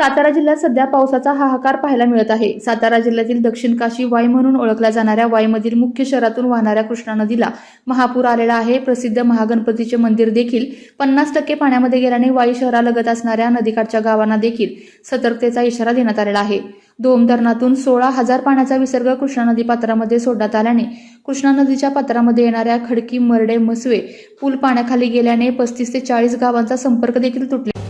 सातारा जिल्ह्यात सध्या पावसाचा हाहाकार पाहायला मिळत आहे. सातारा जिल्ह्यातील दक्षिण काशी वाई म्हणून ओळखल्या जाणाऱ्या वाईमधील मुख्य शहरातून वाहणाऱ्या कृष्णा नदीला महापूर आलेला आहे. प्रसिद्ध महागणपतीचे मंदिर देखील पन्नास टक्के पाण्यामध्ये गेल्याने वाई शहरालगत असणाऱ्या नदीकाठच्या गावांना देखील सतर्कतेचा इशारा देण्यात आलेला आहे. दोम धरणातून सोळा हजार पाण्याचा विसर्ग कृष्णा नदी पात्रामध्ये सोडण्यात आल्याने कृष्णा नदीच्या पात्रामध्ये येणाऱ्या खडकी मरडे मसवे पूल पाण्याखाली गेल्याने पस्तीस ते चाळीस गावांचा संपर्क देखील तुटला.